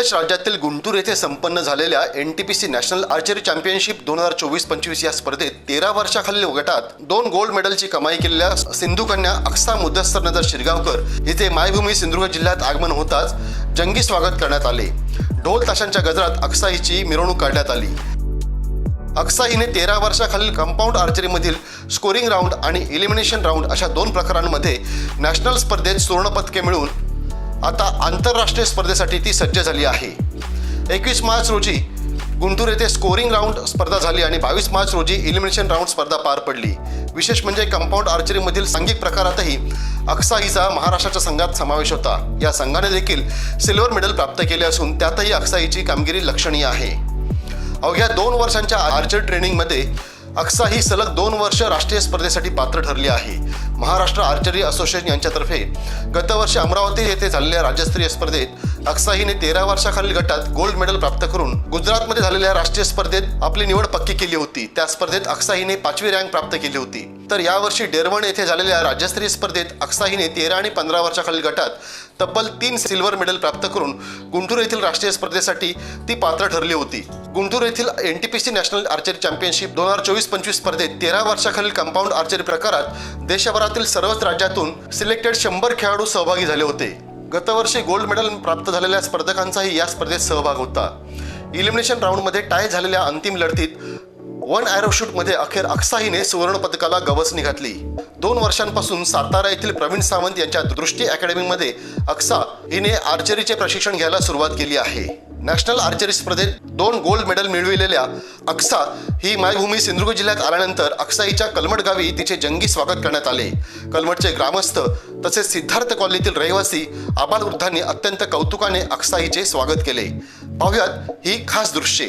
प्रदेश राज्यातील गुंटूर येथे संपन्न झालेल्या N T P C national archery championship दोन हजार चोवीस पंचवीस या स्पर्धेत तेरा वर्षाखालील गटात दोन गोल्ड मेडलची कमाई केलेल्या सिंधू कन्या अक्सा मुदस्तर नजर शिरगावकर येथे मायभूमी सिंधुदुर्ग जिल्ह्यात आगमन होताच जंगी स्वागत करण्यात आले. ढोल ताशांच्या गजरात अक्सा हिची मिरवणूक काढण्यात आली. अक्सा हिने तेरा वर्षाखालील कंपाऊंड आर्चरीमधील स्कोरिंग राऊंड आणि इलिमिनेशन राऊंड अशा दोन प्रकारांमध्ये नॅशनल स्पर्धेत सुवर्णपदके मिळवून आता आंतरराष्ट्रीय स्पर्धेसाठी ती सज्ज झाली आहे. एकवीस मार्च रोजी गुंटूर येथे स्कोरिंग राऊंड स्पर्धा झाली आणि बावीस मार्च रोजी इलिमिनेशन राऊंड स्पर्धा पार पडली. विशेष म्हणजे कंपाऊंड आर्चरीमधील सांघिक प्रकारातही अक्सा हिचा महाराष्ट्राच्या संघात समावेश होता. या संघाने देखील सिल्वर मेडल प्राप्त केले असून त्यातही अक्सा हिची कामगिरी लक्षणीय आहे. अवघ्या दोन वर्षांच्या आर्चर ट्रेनिंगमध्ये अक्सा ही सलग दोन वर्ष राष्ट्रीय स्पर्धेसाठी पात्र ठरली आहे. महाराष्ट्र आर्चरी असोसिएशन यांच्यातर्फे गतवर्षी अमरावती येथे झालेल्या राज्यस्तरीय स्पर्धेत अक्सा हिने तेरा वर्षाखालील गटात गोल्ड मेडल प्राप्त करून गुजरातमध्ये झालेल्या राष्ट्रीय स्पर्धेत आपली निवड पक्की केली होती. त्या स्पर्धेत अक्सा हिने पाचवी रँक प्राप्त केली होती. तर यावर्षी डेरवण येथे झालेल्या राज्यस्तरीय स्पर्धेत अक्सा हिने तेरा आणि पंधरा वर्षाखालील गटात तब्बल तीन सिल्वर मेडल प्राप्त करून गुंटूर येथील राष्ट्रीय स्पर्धेसाठी ती पात्र ठरली होती. गुंटूर येथील N T P C national archery championship दोन हजार चोवीस पंचवीस स्पर्धेत तेरा वर्षाखालील कंपाऊंड आर्चरी प्रकारात देशभरातील सर्वच राज्यातून सिलेक्टेड शंभर खेळाडू सहभागी झाले होते. गतवर्षी गोल्ड मेडल प्राप्त झालेल्या स्पर्धकांचाही या स्पर्धेत सहभाग होता. इलिमिनेशन राऊंडमध्ये टाय झालेल्या अंतिम लढतीत वन ॲरोशूटमध्ये अखेर अक्साहीने सुवर्ण पदकाला गवसणी घातली. दोन वर्षांपासून सातारा येथील प्रवीण सावंत यांच्या दृष्टी अकॅडमीमध्ये अक्सा हिने आर्चरीचे प्रशिक्षण घ्यायला सुरुवात केली आहे. नॅशनल आर्चरी स्पर्धेत दोन गोल्ड मेडल मिळविलेल्या अक्सा ही मायभूमी सिंधुदुर्ग जिल्ह्यात आल्यानंतर अक्साईच्या कलमट गावी तिचे जंगी स्वागत करण्यात आले. कलमटचे ग्रामस्थ तसेच सिद्धार्थ कॉलनीतील रहिवासी आबाल वृद्धांनी अत्यंत कौतुकाने अक्साईचे स्वागत केले. पाहुयात ही खास दृश्ये.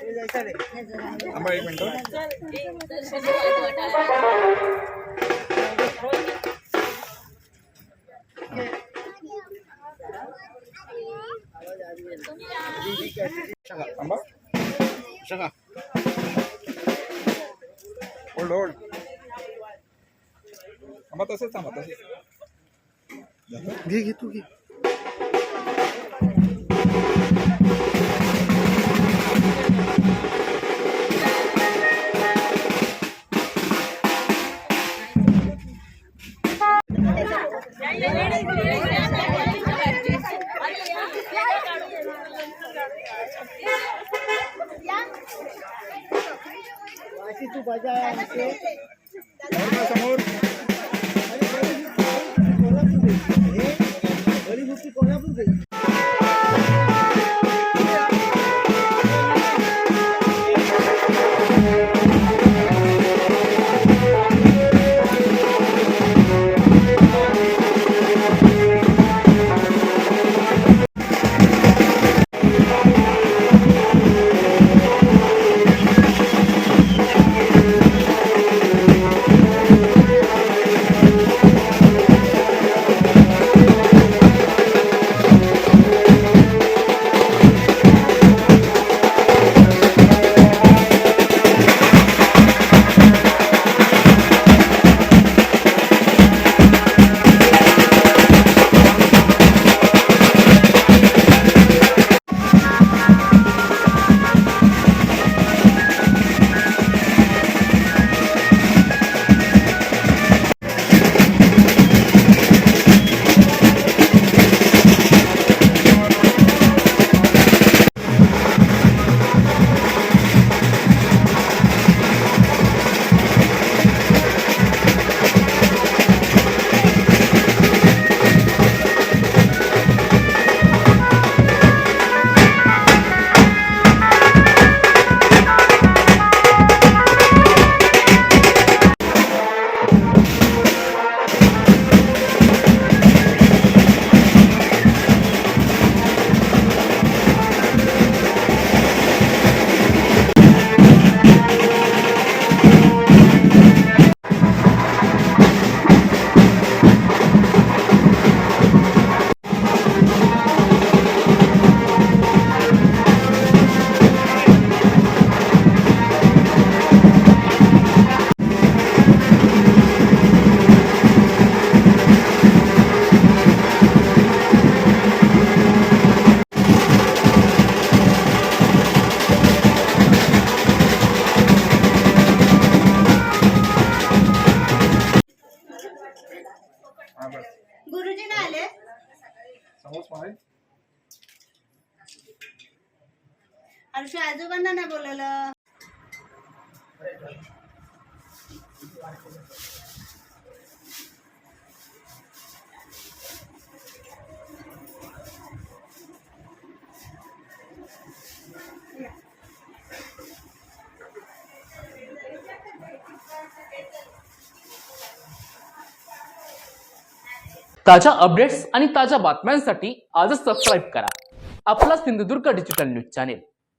थांबा एक मिनटं थांबा. होल्ड होल्ड थांबा तसंच थांबा तसंच. घे घे तू घे. तू बजा आमचे हर्ष आजोबांना नाही बोलवलं? ताज्या अपडेट्स आणि ताज्या बातम्यांसाठी आजच सबस्क्राईब करा. आपला Sindhudurg digital news channel